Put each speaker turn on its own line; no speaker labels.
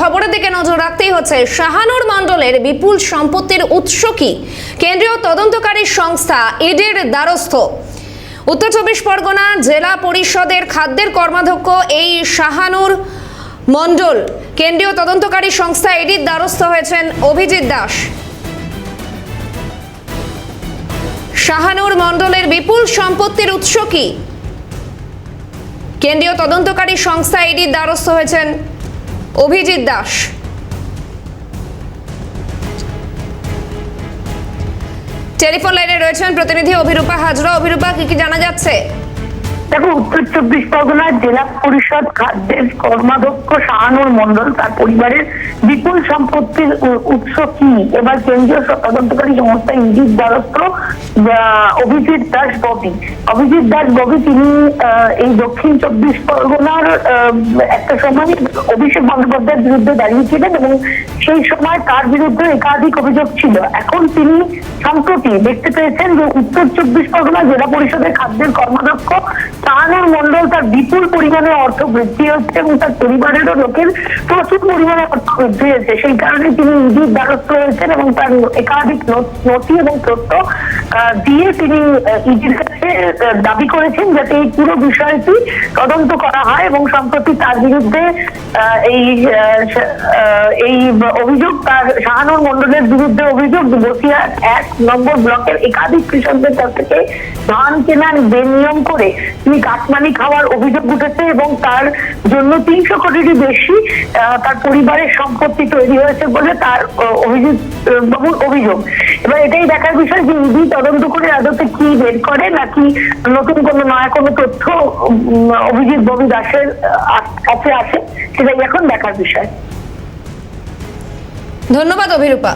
খবরের দিকে নজর রাখতেই হচ্ছে। শাহানুর মণ্ডলের বিপুল সম্পত্তির উৎস কি? কেন্দ্রীয় তদন্তকারী সংস্থা ইডির দ্বারস্থ। উত্তর চব্বিশ পরগনা জেলা পরিষদের খাদ্যের কর্মাধ্যক্ষ এই শাহানুর মণ্ডল। কেন্দ্রীয় তদন্তকারী সংস্থা ইডির দ্বারস্থ হয়েছেন অভিজিৎ দাস। শাহানুর মণ্ডলের বিপুল সম্পত্তির উৎস কি? কেন্দ্রীয় তদন্তকারী সংস্থা ইডির দ্বারস্থ হয়েছেন অভিজিৎ দাস। টেলিফোন লাইনে রয়েছেন প্রতিনিধি অভিরূপা হাজরা। অভিরূপা কি কি জানা যাচ্ছে?
দেখো উত্তর চব্বিশ পরগনার জেলা পরিষদ খাদ্যের কর্মাধ্যক্ষ শাহানুর মন্ডল তার পরিবারের বিপুল সম্পত্তির উৎস কি? এবার কেন্দ্রীয় তদন্তকারী সংস্থা ইডির দ্বারস্থ অভিজিৎ দাস ববি। অভিজিৎ দাস ববি, তিনি এই দক্ষিণ চব্বিশ পরগনার একটা সময় অভিষেক বন্দ্যোপাধ্যায়ের বিরুদ্ধে দাঁড়িয়েছিলেন এবং সেই সময় তার বিরুদ্ধে একাধিক অভিযোগ ছিল। এখন তিনি সম্প্রতি দেখতে পেয়েছেন যে উত্তর চব্বিশ পরগনা জেলা পরিষদের খাদ্যের কর্মাধ্যক্ষ শাহানুর মন্ডল তার বিপুল পরিমাণে অর্থ বৃদ্ধি হচ্ছে এবং তার পরিবারেরও লোকের প্রচুর পরিমাণে অর্থ বৃদ্ধি হয়েছে। সেই কারণে তিনি ইডির দ্বারস্থ হয়েছেন এবং তার একাধিক নথি এবং তথ্য দিয়ে তিনি ইডির কাছে দাবি করেছেন যাতে এই পুরো বিষয়টি তদন্ত করা হয় এবং সম্প্রতি তার বিরুদ্ধে এই এই অভিযোগ, তার শাহানুর মন্ডলের বিরুদ্ধে অভিযোগ বসিরহাট এক নম্বর ব্লকের একাধিক কৃষকদের কাছ থেকে ধান কেনার বেনিয়ম করে তিনি কাটমানি খাওয়ার অভিযোগ উঠেছে এবং তার জন্য তিনশো কোটিরই বেশি তার পরিবারের সম্পত্তি তৈরি হয়েছে বলে তার অভিযোগ অভিযোগ। এবার এটাই দেখার বিষয় যে ইডি তদন্ত করে আদতে কি বের করে নাকি নতুন কোনো নয়া কোনো তথ্য অভিজিৎ ববি দাসের কাছে আছে সেটাই এখন দেখার বিষয়।
ধন্যবাদ অভিরূপা।